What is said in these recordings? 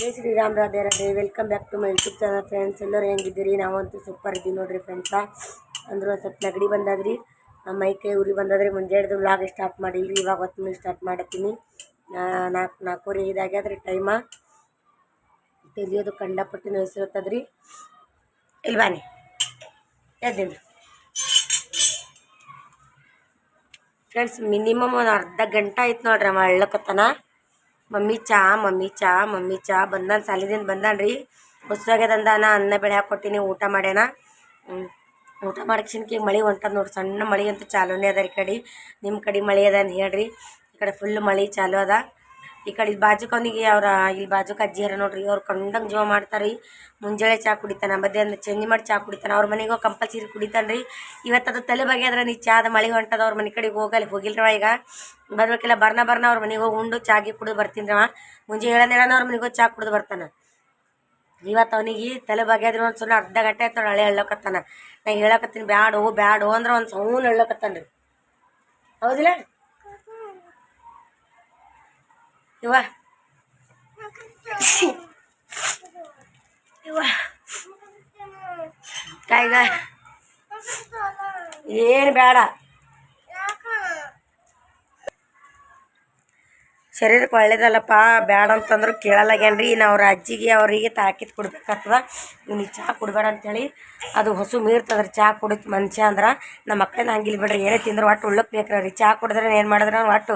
Jai Shriram Radhe Radhe. Welcome back to my YouTube channel friends ಎಲ್ಲರೂ ಹೆಂಗಿದ್ದೀರಿ? ನಾವಂತೂ super ಇದ್ದೀವಿ ನೋಡ್ರಿ ಫ್ರೆಂಡ್ಸ ಅಂದ್ರೆ ಒಂದು ಸ್ವಲ್ಪ ನೆಗಡಿ ಬಂದದ್ರಿ. ನಮ್ಮ ಮೈ ಕೈ ಉರಿ ಬಂದದ್ರಿ ಹಿಡಿದು ವ್ಲಾಗ್ ಸ್ಟಾರ್ಟ್ ಮಾಡಿಲ್ರಿ. ಇವಾಗ ಹೊತ್ತು ಸ್ಟಾರ್ಟ್ ಮಾಡತ್ತೀನಿ. ನಾಲ್ಕು ನಾಲ್ಕೂವರೆ ಐದಾಗ್ಯದ್ರಿ ಟೈಮ ತೆಲಿಯೋದು ಕಂಡಪಟ್ಟು ನೋಯಿಸಿರ್ತದ್ರಿ ಇಲ್ವಾನೆ ಎದ್ದೇನು ಫ್ರೆಂಡ್ಸ್ ಮಿನಿಮಮ್ ಒಂದು ಅರ್ಧ ಗಂಟೆ ಆಯ್ತು ನೋಡ್ರಿ ಅಳ್ಳಕತ್ತನ ಮಮ್ಮಿ ಚಾ ಮಮ್ಮಿ ಚಾ ಮಮ್ಮಿ ಚಾ, ಬಂದಾನ ಸಾಲಿದಿಂದ ಬಂದಾನ್ರಿ ನಾ ಅನ್ನ ಬೆಳೆ ಹಾಕ್ಕೊಟ್ಟಿನಿ ಊಟ ಮಾಡ್ಯಾನ. ಊಟ ಮಾಡಕ್ಷನ್ಕಿ ಮಳೆ ಹೊಂಟದ ನೋಡಿ ಸಣ್ಣ ಮಳೆ ಅಂತೂ ಚಾಲೂನೇ ಅದ ರೀ ಕಡೆ. ನಿಮ್ಮ ಕಡೆ ಮಳೆ ಅದ ಅಂತ ಹೇಳ್ರಿ. ಈ ಕಡೆ ಫುಲ್ ಮಳೆ ಚಾಲು ಅದ. ಈ ಕಡೆ ಇಲ್ಲಿ ಬಾಜುಕ್ ಅವನಿಗೆ ಅವ್ರ, ಇಲ್ಲಿ ಬಾಜುಕ ಅಜ್ಜಿ ಅರ ನೋಡ್ರಿ ಅವ್ರು ಕಂಡಂಗೆ ಜೀವ ಮಾಡ್ತಾರೆ ರೀ ಮುಂಜಾನೆ ಚಾ ಕುಡಿತಾನ, ಮಧ್ಯಾಹ್ನ ಚೇಂಜ್ ಮಾಡಿ ಚಾ ಕುಡಿತಾನ, ಅವ್ರ ಮನೆಗೆ ಕಂಪಲ್ಸರಿ ಕುಡಿತಾನೆ ರೀ ಇವತ್ತು ಅದು ತಲೆ ಬಗೆಯಾದ್ರೆ ನೀ ಚಾದ ಮಳೆ ಹೊಂಟದ, ಅವ್ರ ಮನೆ ಕಡೆಗೆ ಹೋಗಲ್ಲಿ, ಹೋಗಿಲ್ರವ ಈಗ. ಬರ್ಬೇಕಿಲ್ಲ, ಬರ್ನ ಬರ್ನ ಅವ್ರ ಮನೆಗೆ ಹೋಗಿ ಉಂಡು, ಚಾಗಿ ಕುಡಿದು ಬರ್ತೀನಿ ಮುಂಜಾನೆ ಹೇಳೋಣ ಹೇಳೋಣ ಅವ್ರ ಮನೆಗೆ ಚಾ ಕುಡಿದು ಬರ್ತಾನೆ. ಇವತ್ತು ಅವನಿಗೆ ತಲೆ ಬಗೆಯಾದ್ರೆ ಒಂದು ಸುಮ್ಮನೆ ಅರ್ಧ ಗಂಟೆ ಆಯ್ತು ಹಳೆ ಹೇಳಕತ್ತಾನ ನಾ ಹೇಳಕತ್ತೀನಿ, ಬ್ಯಾಡೋ ಬ್ಯಾಡೋ ಅಂದ್ರೆ ಒಂದು ಸೌನ್ ಹೇಳಕತ್ತಾನ ರೀ ಹೌದಿಲ್ಲ? ಇವ ಇವ ಕಾಯ್ಗ ಏನು ಬೇಡ ಶರೀರಕ್ಕೆ ಒಳ್ಳೇದಲ್ಲಪ್ಪ ಬೇಡ ಅಂತಂದ್ರು ಕೇಳಲ್ಲಾಗ್ಯಾನ್ರಿ ನಾವು ಅವ್ರ ಅಜ್ಜಿಗೆ ಅವರಿಗೆ ತಾಕಿತ್ ಕೊಡ್ಬೇಕಾಗ್ತದ. ಇವ್ನಿಗೆ ಚಹಾ ಕುಡ್ಬೇಡ ಅಂತೇಳಿ ಅದು ಹೊಸು ಮೀರ್ತದ್ರ ಚಹಾ ಕುಡಿತು ಮನುಷ್ಯ ಅಂದ್ರೆ ನಮ್ಮ ಅಕ್ಕನ ಹಂಗಿಲ್ಲ ಬಿಡ್ರಿ. ಏನೇ ತಿಂದ್ರೆ ಒಟ್ಟು ಉಳ್ಳಕ್ಕೆ ಬೇಕ್ರಿ ಚಹಾ ಕುಡಿದ್ರೆ ಏನು ಮಾಡಿದ್ರೆ? ಒಟ್ಟು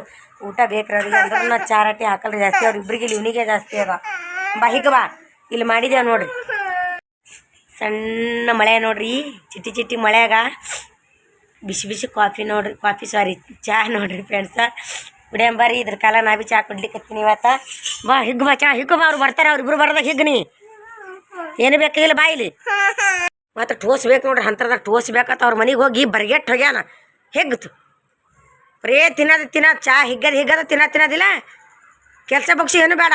ಊಟ ಬೇಕ್ರಿ ಅಂದ್ರೆ ನಾ ಚಾರಾಟಿ ಹಾಕಲ್ರಿ ಜಾಸ್ತಿ. ಅವ್ರ ಇಬ್ಬರಿಗೆ ಇವನಿಗೆ ಜಾಸ್ತಿ ಅದ. ಬಾ, ಹೀಗೆ ಬಾ. ಇಲ್ಲಿ ಮಾಡಿದ್ಯಾ ನೋಡ್ರಿ. ಸಣ್ಣ ಮಳೆ ನೋಡ್ರಿ. ಚಿಟ್ಟಿ ಚಿಟ್ಟಿ ಮಳೆಯಾಗ ಬಿಸಿ ಬಿಸಿ ಕಾಫಿ ನೋಡ್ರಿ, ಕಾಫಿ ಸಾರಿ ಚಹಾ ನೋಡ್ರಿ ಫ್ರೆಂಡ್ಸ ಕುಡಿಯಂಬರಿ ಇದ್ರ ಕಾಲ ನಾ ಬಿ ಚಹಾ ಕುಡ್ಲಿಕ್ಕತ್ತೀನಿ ಇವತ್ತ. ಬಾ, ಹಿಗ್ಗು ಬಾ, ಚಾ ಹಿಗ್ಗು ಬಾ ಅವ್ರು ಬರ್ತಾರೆ ಅವ್ರಿಬ್ರು ಬರ್ದಾಗ ಹಿಗ್ಗ ನೀ. ಏನು ಬೇಕಾಗಿಲ್ಲ ಬಾ ಇಲ್ಲಿ. ಮತ್ತು ಟೋಸ್ ಬೇಕು ನೋಡ್ರಿ ಅಂತರದಾಗ ಟೋಸ್ ಬೇಕತ್ತ ಅವ್ರ ಮನೆಗೆ ಹೋಗಿ ಬರ್ಗೆಟ್ ಹೋಗ್ಯಾನ. ಹೆಗ್ತು ಬರೇ ತಿನ್ನೋದು ತಿನ್ನೋದು, ಚಾ ಹಿಗ್ಗದ ಹಿಗ್ಗದ, ತಿನ್ನೋದು ತಿನ್ನೋದಿಲ್ಲ ಕೆಲಸ ಬಗ್ಸಿ ಏನು ಬೇಡ.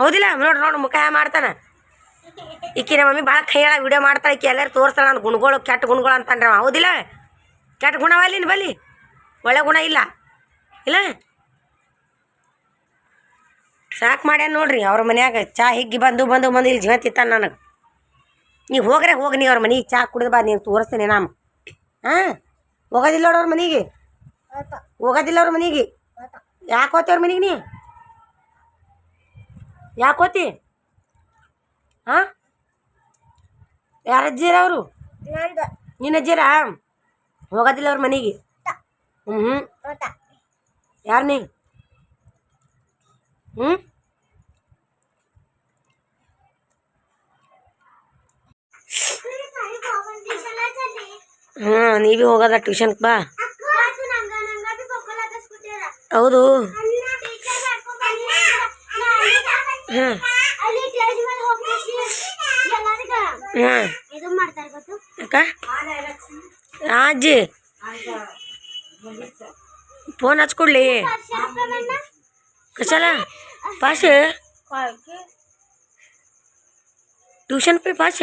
ಹೌದಿಲ್ಲ ನೋಡ್ರಿ ನೋಡ್ರಿ ಮುಖ ಮಾಡ್ತಾನೆ. ಈಕಿ ನಮ್ಮ ಮಮ್ಮಿ ಭಾಳ ಕೈಯಾಳ ವಿಡಿಯೋ ಮಾಡ್ತಾಳೆ, ಈಕಿ ಎಲ್ಲರೂ ತೋರಿಸ್ತಾಳೆ, ನಾನು ಗುಣಗಳು, ಕೆಟ್ಟ ಗುಣಗಳು ಅಂತಂದ್ರೆ ಹೌದಿಲ್ಲ? ಕೆಟ್ಟ ಗುಣವಲ್ಲಿ ಬಲ್ಲಿ? ಒಳ್ಳೆ ಗುಣ ಇಲ್ಲ. ಇಲ್ಲ? ಸಾಕು ಮಾಡ್ಯಾನ ನೋಡ್ರಿ ಅವ್ರ ಮನ್ಯಾಗ ಚಾ ಹಿಗ್ಗಿ ಬಂದು ಬಂದು ಬಂದು ಇಲ್ಲಿ ಜೀವ ತಿತ್ತಾನ ನನಗೆ. ನೀವು ಹೋಗ್ರೆ ಹೋಗಿ ನೀ ಅವ್ರ ಮನೆಗೆ ಚಾ ಕುಡಿದು ಬಾ ನೀನು ತೋರಿಸ್ತೀನಿ ನಾಮ ಹಾಂ? ಹೋಗೋದಿಲ್ಲ ಅವ್ರ ಮನೆಗೆ? ಹೋಗೋದಿಲ್ಲ ಅವ್ರ ಮನೆಗೆ? ಯಾಕೆ ಹೋತಿ ಅವ್ರ ಮನೆಗೆ ನೀ? ಯಾಕೆ ಹೋತಿ? ಹಾಂ? ಯಾರ ಅಜ್ಜಿರ ಅವರು? ನಿನ್ನ ಅಜ್ಜೀರ ಹೋಗೋದಿಲ್ಲ ಅವ್ರ ಮನೆಗೆ? ಹ್ಞೂ ಯಾರು ನೀ? ಹ್ಞೂ ಹಾ ನೀವೇ ಹೋಗೋದ ಟ್ಯೂಷನ್ ಬಾ. ಹೌದು. ಹಾಂ. ಅಕ್ಕ? ಅಜ್ಜಿ ಫೋನ್ ಹಚ್ಕೊಡ್ಲಿ. ಕಸಲ pass. Tuition pay pass?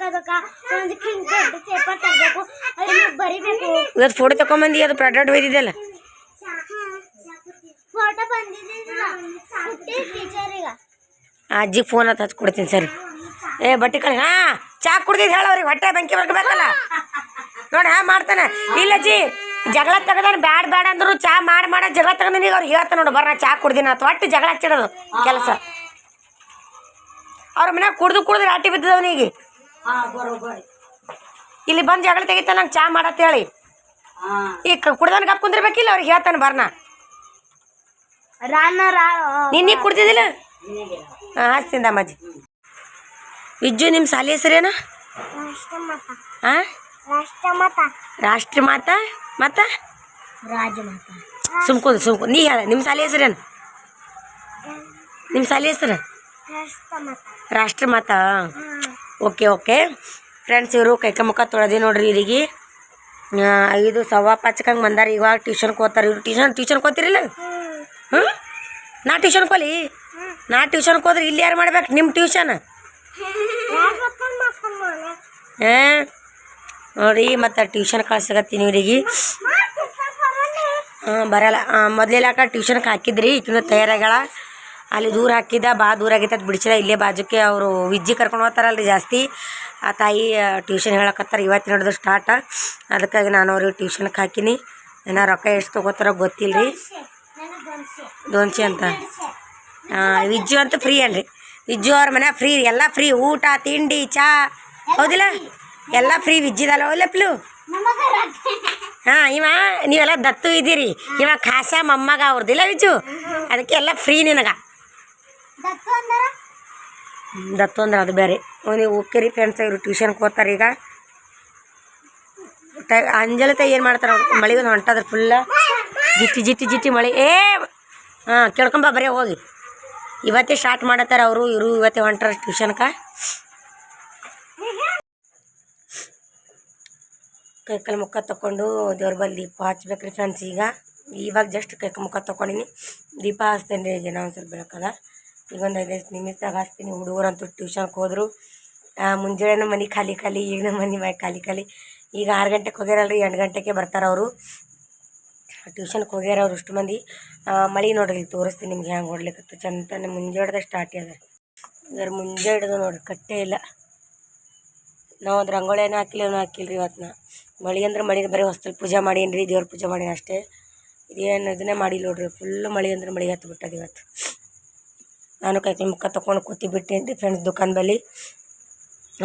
Paper ತರಬೇಕಾದಕ್ಕ ಒಂದು ಕಿಂಗ್ ದೊಡ್ಡ ಪೇಪರ್ ತರಬೇಕು ಅದನ್ನ ಬರಿಬೇಕು. ಇವತ್ತು ಫೋಟೋ ತಕೊಂಬಂದಿ ಅದು ಪ್ರಾಡಕ್ಟ್ ಒಯ್ದಿದ್ದಲ್ಲ ಫೋಟೋ ಬಂದಿದ್ದಿಲ್ಲ. ಹುಟ್ಟಿ ಟೀಚರಿಗೆ ಆ ಅಜ್ಜಿಗೆ ಫೋನ್ ಹತ್ತು ಹಚ್ಕೊಡ್ತೀನಿ ಸರಿ. ಏ ಬಟ್ಟೆ ಕಳಿ ಹಾ ಚಾ ಕುಡ್ದಿದ್ದು ಹೇಳ ಅವ್ರಿಗೆ ಹೊಟ್ಟೆ ಬೆಂಕಿ ಬರ್ಬೇಕಲ್ಲ ನೋಡಿ ಹಾ ಮಾಡ್ತಾನೆ. ಇಲ್ಲ ಅಜ್ಜಿ ಜಗಳ ತೆಗ್ದಾನ ಬ್ಯಾಡ ಬ್ಯಾಡ ಅಂದ್ರು ಚಾ ಮಾಡಿ ಮಾಡ ಜಗಳ ತೆಗದ ಈಗ ಅವ್ರು ಹೇಳ್ತಾನೆ ನೋಡು ಬರ್ರ ಚಾ ಕುಡ್ದಿನ ಅಥವಾ ಒಟ್ಟು ಜಗಳ ಹಚ್ಚಿಡೋದು ಕೆಲಸ. ಅವ್ರ ಮನ್ಯಾಗ ಕುಡ್ದು ಕುಡ್ದು ರಾಟಿ ಬಿದ್ದದವನಿಗೆ ಇಲ್ಲಿ ಬಂದು ಜಗಳ ತೆಗಿತ ನಂಗೆ ಚಾ ಮಾಡತ್ತೇಳಿ ಈಗ ಕುಡ್ದನ್ ಕಪ್ ಕುಂದಿರ್ಬೇಕಿಲ್ಲ ಅವ್ರಿಗೆ ಹೇಳ್ತಾನೆ ಬರ್ನ. ನಿನ್ನ ರಾ ನಿನ್ನೆ ಕುಡ್ದಿದ್ದಿಲ್ಲ? ಹಾಂ ಹಚ್ತಿಂದ ಅಮ್ಮಾಜಿ ವಿಜ್ಜು ನಿಮ್ಮ ಸಾಲಿ ಹೆಸರೇನ? ರಾಷ್ಟ್ರ ಹಾಂ ಮತ್ತ ಸುಮ್ಕು ಮತ್ತು? ರಾಜಮಾತ. ಸುಮ್ಕುಂದು ಸುಮ್ಕು ನೀ ಹೇಳ ನಿಮ್ಮ ಸಾಲಿ ಹೆಸರೇನು? ನಿಮ್ಮ ಸಾಲಿ ಹೆಸರು ರಾಷ್ಟ್ರಮತ. Okay okay. ಫ್ರೆಂಡ್ಸ್ ಇವರು ಕೈಕ ಮುಖ ತೊಳೆದಿ ನೋಡ್ರಿ ಇಲ್ಲಿಗೆ ಐದು ಸವ್ವಾ ಪಚ್ಕಂಗೆ ಬಂದಾರ. ಇವಾಗ ಟ್ಯೂಷನ್ ಹೋಗ್ತಾರೆ. ಇವ್ರು ಟ್ಯೂಷನ್ ಟ್ಯೂಷನ್ ಹೋಗ್ತಿರಿಲ್ಲ? ಹ್ಞೂ ನಾ ಟ್ಯೂಷನ್ ಹೋಲಿ? ನಾ ಟ್ಯೂಷನ್ಗೆ ಹೋದ್ರೆ ಇಲ್ಲಿ ಯಾರು ಮಾಡ್ಬೇಕು? ನಿಮ್ಮ ಟ್ಯೂಷನ್ ಹಾಂ? ನೋಡಿ ಮತ್ತು ಟ್ಯೂಷನ್ ಕಳ್ಸಕತ್ತೀನಿ ಇವ್ರಿಗೆ. ಹಾಂ, ಬರಲ್ಲ. ಮೊದಲೆಲ್ಲ ಟ್ಯೂಷನ್ಗೆ ಹಾಕಿದ್ರಿ. ಈಗಿನ ತಯಾರಾಗಳ ಅಲ್ಲಿ ದೂರ ಹಾಕಿದ್ದ ಬಾ ದೂರ ಆಗೈತೆ ಅದು ಬಿಡಿಸಿದ ಇಲ್ಲೇ ಬಾಜುಕ್ಕೆ ಅವರು ವಿಜ್ಜಿ ಕರ್ಕೊಂಡು ಹೋಗ್ತಾರಲ್ರಿ ಜಾಸ್ತಿ. ಆ ತಾಯಿ ಟ್ಯೂಷನ್ ಹೇಳಕತ್ತಾರ. ಇವತ್ತು ಹಿಡಿದು ಸ್ಟಾರ್ಟ ಅದಕ್ಕಾಗಿ ನಾನು ಅವ್ರಿಗೆ ಟ್ಯೂಷನ್ಗೆ ಹಾಕಿನಿ. ಏನೋ ರೊಕ್ಕ ಎಷ್ಟು ತೊಗೋತಾರೋ ಗೊತ್ತಿಲ್ಲ ರೀ ದೋನ್ಸಿ ಅಂತ. ವಿಜ್ಜು ಅಂತೂ ಫ್ರೀ ಅಲ್ರಿ. ವಿಜ್ಜು ಅವ್ರ ಮನೆ ಫ್ರೀ ಎಲ್ಲ ಫ್ರೀ ಊಟ, ತಿಂಡಿ, ಚಾ. ಹೌದಿಲ್ಲ? ಎಲ್ಲ ಫ್ರೀ ವಿಜ್ಜಿದಲ್ಲ. ಹೌದಪ್ಲು ಹಾಂ, ಇವ, ನೀವೆಲ್ಲ ದತ್ತು ಇದ್ದೀರಿ. ಇವ ಖಾಸ ಮೊಮ್ಮಗ ಅವ್ರದ್ದಿಲ್ಲ ವಿಜು ಅದಕ್ಕೆ ಎಲ್ಲ ಫ್ರೀ ನಿನಗ. ದತ್ತು ಅಂದ್ರೆ ಅದು ಬೇರೆ. ನೀವು ಉಕ್ಕಿರಿ ಫ್ರೆಂಡ್ಸ್ ಇವರು ಟ್ಯೂಷನ್ಗೆ ಹೋಗ್ತಾರೆ ಈಗ. ಅಂಜಲಿ ಅಂಜಲತೆ ಏನು ಮಾಡ್ತಾರೆ ಮಳೆ ಒಂದು ಹೊಂಟದ್ರ ಫುಲ್ಲ ಜಿಟ್ಟಿ ಜಿಟ್ಟಿ ಜಿಟ್ಟಿ ಮಳೆ. ಏ, ಹಾಂ ಕೇಳ್ಕೊಂಬ ಬರೀ ಹೋಗಿ. ಇವತ್ತೇ ಸ್ಟಾರ್ಟ್ ಮಾಡತ್ತಾರೆ ಅವರು, ಇವರು ಇವತ್ತೇ ಹೊಂಟಾರ ಟ್ಯೂಷನ್ಗೆ ಕೈಕಲ್ ಮುಖ ತಗೊಂಡು ದೇವ್ರ ಬಲ್ಲಿ ದೀಪ ಹಚ್ಬೇಕ್ರಿ ಫ್ರೆಂಡ್ಸ್ ಈಗ. ಇವಾಗ ಜಸ್ಟ್ ಕೈಕಲ್ ಮುಖ ತಗೊಂಡಿನಿ. ದೀಪ ಹಚ್ತೇನೆ ರೀ ಜನ ಒಂದು ಸ್ವಲ್ಪ ಬೆಳಕದ. ಈಗ ಒಂದು ಐದೈದು ನಿಮಿಷದಾಗ ಹಚ್ತೀನಿ. ಹುಡುಗರಂತೂ ಟ್ಯೂಷನ್ಗೆ ಹೋದ್ರು. ಮುಂಜಾನೆ ಮನೆ ಖಾಲಿ ಖಾಲಿ ನಮ್ಮ ಮನೆ ಮನೆ ಖಾಲಿ ಖಾಲಿ. ಈಗ ಆರು ಗಂಟೆಗೆ ಹೋಗ್ಯಾರಲ್ರಿ, ಎಂಟು ಗಂಟೆಗೆ ಬರ್ತಾರೆ ಅವರು. ಟ್ಯೂಷನ್ಗೆ ಹೋಗ್ಯಾರ ಅವ್ರು ಇಷ್ಟು ಮಂದಿ. ಮಳೆ ನೋಡ್ರಿ, ತೋರಿಸ್ತೀನಿ ನಿಮ್ಗೆ ಹ್ಯಾಂಗೆ ಹೊಡ್ಲಿಕ್ಕೆ ಚಂದನೆ ಮುಂಜಾಡ್ದೆ ಸ್ಟಾರ್ಟ್ ಅದ ಇದ್ರ ಮುಂಜಾಡ್ದು ನೋಡ್ರಿ, ಕಟ್ಟೇ ಇಲ್ಲ. ನಾವು ಒಂದು ರಂಗೋಳಿ ಏನೂ ಹಾಕಿಲ್ಲ ಏನೂ ಹಾಕಿಲ್ಲ ರೀ ಇವತ್ತು ನಾ ಮಳೆ ಅಂದ್ರೆ ಮಳೆ ಬರೀ ಹೊಸ್ತಲ್ ಪೂಜೆ ಮಾಡೀನಿ ರೀ ದೇವ್ರ ಪೂಜೆ ಮಾಡೀನಿ ಅಷ್ಟೇ. ಇದೇನು ಇದನ್ನೇ ಮಾಡಿಲ್ಲ ನೋಡ್ರಿ ಫುಲ್ ಮಳೆ ಅಂದ್ರೆ ಮಳೆ ಹತ್ತು ಬಿಟ್ಟದ ಇವತ್ತು. ನಾನು ಕೈ ಮುಖ ತೊಗೊಂಡು ಕೂತಿ ಬಿಟ್ಟೇನಿ ರೀ ಫ್ರೆಂಡ್ಸ್ ದುಕಾನ್ ಬಳಿ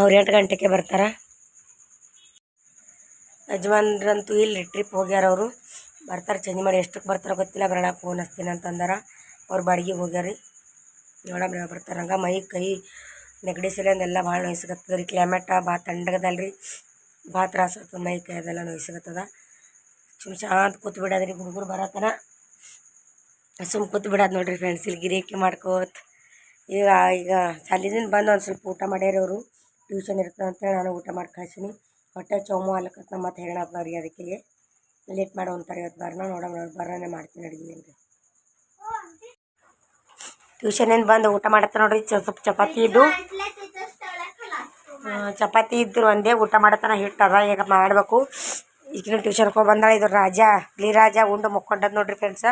ಅವ್ರು ಎಂಟು ಗಂಟೆಗೆ ಬರ್ತಾರೆ. ಯಜಮಾನ್ರಂತೂ ಇಲ್ಲಿ ಟ್ರಿಪ್ ಹೋಗ್ಯಾರ ಅವರು. ಬರ್ತಾರೆ ಚೇಂಜ್ ಮಾಡಿ ಎಷ್ಟಕ್ಕೆ ಬರ್ತಾರೋ ಗೊತ್ತಿಲ್ಲ. ಬರೋಣ ಫೋನ್ ಹಚ್ತೀನಿ ಅಂತಂದಾರ ಅವ್ರು ಬಾಡಿಗೆ ಹೋಗ್ಯಾರಿ ಬರ್ತಾರಂಗ ಬರ್ತಾರೆ. ಹಂಗೆ ಮೈ, ಕೈ ನೆಗಡಿ ಸಿಲಿಂದೆಲ್ಲ ಭಾಳ ನೋಯ್ಸಕತ್ತದ ರೀ ಕ್ಲೈಮೇಟ ಭಾಳ ತಂಡಗದಲ್ಲ ರೀ ಭಾಳ ತ್ರಾಸ ಮೈ, ಕೈ ಅದೆಲ್ಲ ನೋಯ್ಸಕತ್ತದ. ಸುಮ್ ಶಾಂತ ಕೂತ್ಬಿಡೋದ್ರಿ ಹುಡುಗರು ಬರತನ ಸುಮ್ ಕೂತ್ ಬಿಡೋದು ನೋಡ್ರಿ ಫ್ರೆಂಡ್ಸ್ ಇಲ್ಲಿ ಗಿರಿಯಕ್ಕೆ ಮಾಡ್ಕೋತ. ಈಗ ಈಗ ಶಾಲಿದಿಂದ ಬಂದು ಒಂದು ಸ್ವಲ್ಪ ಊಟ ಮಾಡ್ಯಾರ ಅವರು ಟ್ಯೂಷನ್ ಇರ್ತದೆ ಅಂತೇಳಿ ನಾನು ಊಟ ಮಾಡಿ ಕಳ್ಸೀನಿ. ಹೊಟ್ಟೆ ಚೌಮು ಅಲ್ಲಕತ್ತ ಮತ್ತೆ ಹೇಳಪ್ಪ ಬರ್ರಿ ಅದಕ್ಕೆ. ಲೇಟ್ ಮಾಡೋ ಅಂತಾರೆ ಇವತ್ತು ಬರ್ನ ನೋಡೋಣ ನೋಡಿ ಬರೋಣ ಮಾಡ್ತೀನಿ ಅಡುಗೆ ನಿಮಗೆ ಟ್ಯೂಷನಿಂದ ಬಂದು ಊಟ ಮಾಡತ್ತೆ ನೋಡ್ರಿ ಸ್ವಲ್ಪ ಚಪಾತಿ ಇದ್ದು. ಚಪಾತಿ ಇದ್ದರು ಒಂದೇ, ಊಟ ಮಾಡತ್ತನ ಹಿಟ್ಟು ಅದ, ಈಗ ಮಾಡಬೇಕು. ಈಗಿನ ಟ್ಯೂಷನ್ಗೆ ಹೋಗಿ ಬಂದಾಳೆ, ಇದು ರಾಜ ರಾಜ ಉಂಡು ಮುಕ್ಕೊಂಡದ್ ನೋಡ್ರಿ ಫ್ರೆಂಡ್ಸ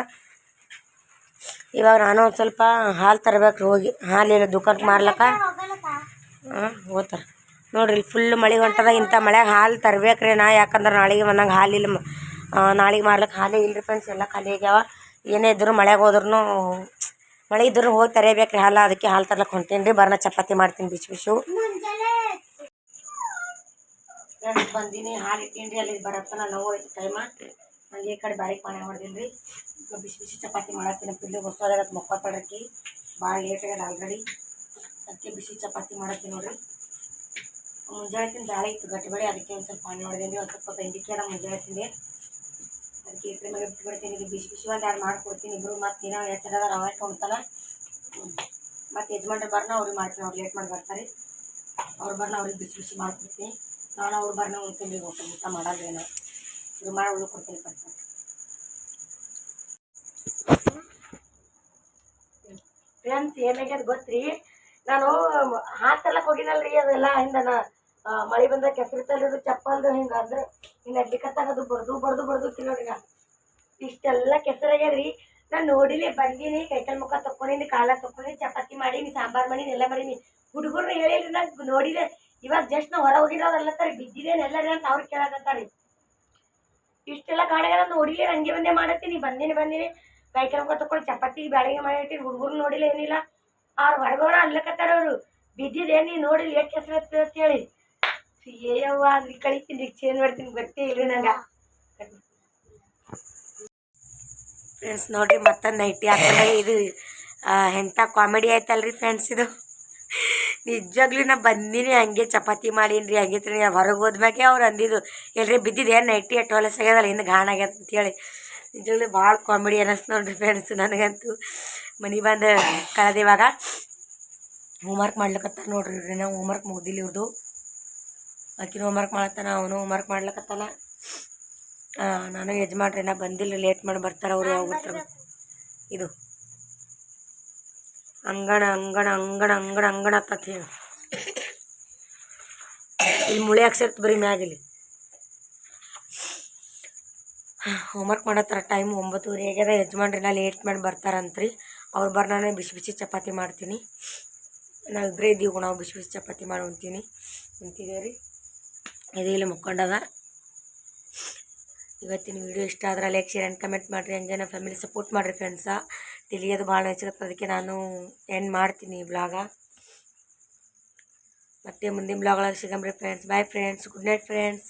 ಇವಾಗ ನಾನು ಒಂದು ಸ್ವಲ್ಪ ಹಾಲು ತರಬೇಕು ಹೋಗಿ. ಹಾಲಿಲ್ಲ ದುಕಾನ್ಗೆ ಮಾರ್ಲಕ್ಕ? ಹಾಂ, ಹೋಗ್ತಾರೆ. ನೋಡ್ರಿ ಫುಲ್ ಮಳೆ ಹೊಂಟದ, ಇಂಥ ಮಳೆ ಹಾಲು ತರ್ಬೇಕ್ರಿ ನಾ, ಯಾಕಂದ್ರೆ ನಾಳೆಗೆ ಬಂದಂಗೆ ಹಾಲಿಲ್ಲ ನಾಳೆಗೆ ಮಾರ್ಲಿಕ್ಕೆ ಹಾಲೇ ಇಲ್ಲರಿ ಫ್ರೆಂಡ್ಸ್ ಎಲ್ಲ ಖಾಲಿ ಆಗ್ಯಾವ. ಏನೇ ಇದ್ರು ಮಳೆಗೆ ಹೋದ್ರೂ ಮಳೆ ಇದ್ರು ಹೋಗಿ ತರೇಬೇಕ್ರಿ ಹಾಲು, ಅದಕ್ಕೆ ಹಾಲು ತರ್ಲಕ್ಕೆ ಹೊಂಟೀನಿ ರೀ ಬರ್ನ ಚಪಾತಿ ಮಾಡ್ತೀನಿ ಬಿಸಿ ಬಿಸು ಬಂದೀನಿ, ಹಾಲು ಇಟ್ಟೀನಿ ರೀ ಅಲ್ಲಿ ಬರತ್ತನ, ನೋವು ಐತಿ ಟೈಮ ಹಂಗೆ ಈ ಕಡೆ ಬಾಳಿಗೆ ಪಾನೆ ಹೊಡೆದೀನಿ ರೀ ಈಗ ಬಿಸಿ ಬಿಸಿ ಚಪಾತಿ ಮಾಡತ್ತೀನಿ ಪಿಲ್ಲು ಹೊಸೋದಾಗತ್ತೆ ತಡಕ್ಕೆ ಭಾಳ ಲೇಟ್ ಆಗ್ಯದ ಆಲ್ರೆಡಿ ಅದಕ್ಕೆ ಬಿಸಿ ಚಪಾತಿ ಮಾಡತ್ತೀನಿ ನೋಡ್ರಿ. ಮುಂಜಾನೆ ಬ್ಯಾಳೆ ಇತ್ತು, ಗಟ್ಟಿ ಬೇಳೆ ಅದಕ್ಕೆ ಒಂದು ಸ್ವಲ್ಪ ಪಾನಿ ಮಾಡಿದೆ ಒಂದು ಸ್ವಲ್ಪ ಬೆಂಡಿಕೆ ಅದ ಮುಂಜಾನೆ ತಿಂದೆ ಅದಕ್ಕೆ ಇಟ್ಟರೆ ಮೇಲೆ ಬಿಟ್ಬಿಡ್ತೀನಿ ಈಗ ಬಿಸಿ ಬಿಸಿ ಒಂದು ಮಾಡ್ಕೊಡ್ತೀನಿ ಇಬ್ಬರು ಮತ್ತು ಏನೋ ಎಚ್ಚರ ರವೆ ಉಣ್ತಾನ ಮತ್ತು ಯಜಮಾನ್ರು ಬರ್ನ ಅವ್ರಿಗೆ ಮಾಡ್ತೀನಿ, ಅವ್ರು ಲೇಟ್ ಮಾಡಿ ಬರ್ತಾರೆ. ಅವ್ರು ಬರ್ನ ಅವ್ರಿಗೆ ಬಿಸಿ ಬಿಸಿ ಮಾಡ್ಕೊಡ್ತೀನಿ. ನಾನು ಅವ್ರು ಬರ್ನ ಉಣ್ತೀನಿ ಊಟ ಊಟ ಮಾಡೋದೇನೋ ಇದು ಮಾಡಿ ಉಳ್ಕೊಡ್ತೀನಿ ಕೊಡ್ತೀನಿ ಫ್ರೆಂಡ್ಸ್ ಏನಾಗ್ಯದ ಗೊತ್ತ್ರಿ? ನಾನು ಹಾಕ್ತಲಕ್ಕೆ ಹೋಗಿನಲ್ರಿ ಅದೆಲ್ಲ ಹಿಂದನ ಮಳೆ ಬಂದ ಕೆಸರು ತಲ್ಲಿದು ಚಪ್ಪಲ್ದು, ಹಿಂಗೆ ಅಂದ್ರೆ, ಹಿಂಗೆ ಅಡ್ಲಿಕತ್ತಾಗ ಅದು ಬಡ್ದು ಬಡ್ದು ಬಡ್ದು ತಿನ್ನೋರಿ ಇಷ್ಟೆಲ್ಲ ಕೆಸರಾಗ್ಯದ್ರಿ ನಾನು ನೋಡಿಲಿ, ಬಂದೀನಿ, ಕೈಕಾಲು ಮುಖ ತಕ್ಕೊಂಡಿನಿ, ಕಾಲ ತಕ್ಕೊಂಡಿನಿ, ಚಪಾತಿ ಮಾಡೀನಿ, ಸಾಂಬಾರು ಮಾಡೀನಿ, ಎಲ್ಲ ಮಾಡೀನಿ. ಹುಡುಗರು ಹೇಳಿಲ್ರಿ ನಾನು ನೋಡಿದೆ ಇವಾಗ ಜಸ್ಟ್ ನಾ ಹೊರ ತರ ಬಿದ್ದಿದ್ದೇನೆ ಎಲ್ಲರಿ ಅಂತ ಅವ್ರು ಕೇಳಕತ್ತಾರಿ. ಇಷ್ಟೆಲ್ಲ ಕಾಣಾಗ ನೋಡಿಲಿ ಹಂಗೆ ಬಂದೇ ಮಾಡತ್ತೀನಿ, ಬಂದೀನಿ ಬಂದೀನಿ. ಮುಖ ತಕ್ಕೊಂಡು ಚಪಾತಿ ಬ್ಯಾಳಿಗೆ ಮಾಡಿ ಹುಡುಗರು ನೋಡಿಲ್ಲ ಏನಿಲ್ಲ. ಅವ್ರು ಹೊರಗೋಣ ಅನ್ಲಕತ್ತಾರ ಅವರು. ಬಿದ್ದಿದ್ದೇನು ನೀ ನೋಡಿಲ್ಲ ಎಷ್ಟು ಹೆಸರು ಅಂತ ಹೇಳಿ. ಏಯವ್ವ ಅಲ್ಲಿ ಕಳಿತೀನಿ ಚೇಂಜ್ ಮಾಡ್ತೀನಿ ಗೊತ್ತೇ ಇಲ್ಲ ನಂಗೆ. ಫ್ರೆಂಡ್ಸ್ ನೋಡ್ರಿ, ಮತ್ತೆ ನೈಟಿ ಹಾಕೊಂಡ ಇದು ಎಂಥ ಕಾಮಿಡಿ ಆಯ್ತಲ್ರಿ ಫ್ರೆಂಡ್ಸ್ ಇದು. ನಿಜವಾಗ್ಲೂ ನಾ ಬಂದಿನಿ, ಹಂಗೆ ಚಪಾತಿ ಮಾಡೀನಿ ಹಂಗೆ ಹೊರಗೆ ಹೋದ್ಮ್ಯಾಗೆ ಅವ್ರು ಅಂದಿದ್ದು, ಎಲ್ರಿ ಬಿದ್ದಿದ್ದು ನೈಟಿ ಎಟ್ಟು ಹೊಲಸಾಗ್ಯದಲ್ಲ ಇನ್ನು ಗಾಣ ಆಗ್ಯದ ಅಂತೇಳಿ ನಿಜವಾಗ್ಲೂ ಭಾಳ ಕಾಮಿಡಿ ಅನ್ನಿಸ್ತು ನೋಡ್ರಿ ಫ್ರೆಂಡ್ಸ್ ನನಗಂತೂ. ಮನೆ ಬಂದು ಕಳೆದ ಇವಾಗ ಹೋಮ್ವರ್ಕ್ ಮಾಡ್ಲಿಕ್ಕತ್ತ ನೋಡ್ರಿ ಇವ್ರಿ ನಾವು ಹೋಮ್ವರ್ಕ್ ಮುಗ್ದಿಲ್ಲ ಇವ್ರದ್ದು ಹೋಮ್ ಹೋಮ್ವರ್ಕ್ ಮಾಡತ್ತಾನ ಅವನು ಹೋಮ್ವರ್ಕ್ ವರ್ಕ್ ಆ, ನಾನು ಯಜಮಾನ್ರಿ ನಾ ಬಂದಿಲ್ಲ ಲೇಟ್ ಮಾಡಿ ಬರ್ತಾರೆ ಅವ್ರು ಯಾವಾಗ ಬರ್ತಾರೆ ಇದು. ಅಂಗಣ ಅಂಗಣ ಅಂಗಣ ಅಂಗಣ ಅಂಗಣ ಅಂತ ಹೇಳಿ. ಇಲ್ಲಿ ಮುಳಿ ಹಾಕ್ಸಿರ್ತ ಬರೀ ಮ್ಯಾಗಿಲ್ಲಿ ಹೋಮ್ವರ್ಕ್ ಮಾಡತ್ತಾರ ಟೈಮ್ ಒಂಬತ್ತುವರೆ ಆಗ್ಯದ. ಯಜಮಾನ್ರಿನ ಲೇಟ್ ಮಾಡಿ ಬರ್ತಾರಂತ್ರಿ. ಅವ್ರು ಬರ್ ನಾನು ಬಿಸಿ ಬಿಸಿ ಚಪಾತಿ ಮಾಡ್ತೀನಿ. ನಾವು ಇಬ್ಬರೇ ಇದ್ದೀವಿ ನಾವು ಬಿಸಿ ಬಿಸಿ ಚಪಾತಿ ಮಾಡಿ ಉಣ್ತೀನಿ ಉಣ್ತಿದ್ದೇವೆ ರೀ ಇದು ಇಲ್ಲಿ ಮುಕ್ಕೊಂಡದ. ಇವತ್ತಿನ ವಿಡಿಯೋ ಇಷ್ಟ ಆದ್ರೆ ಲೈಕ್ ಶೇರ್ ಆ್ಯಂಡ್ ಕಮೆಂಟ್ ಮಾಡಿರಿ. ಹಂಗೆ ನಮ್ಮ ಫ್ಯಾಮಿಲಿ ಸಪೋರ್ಟ್ ಮಾಡಿರಿ ಫ್ರೆಂಡ್ಸ ತಿಳಿಯೋದು ಭಾಳ ನೆಚ್ಚಿರುತ್ತೆ ಅದಕ್ಕೆ ನಾನು ಎಂಡ್ ಮಾಡ್ತೀನಿ ಈ ಬ್ಲಾಗ ಮತ್ತೆ ಮುಂದಿನ ಬ್ಲಾಗ್ ಒಳಗೆ ಸಿಗಂಬ್ರಿ friends bye friends good night friends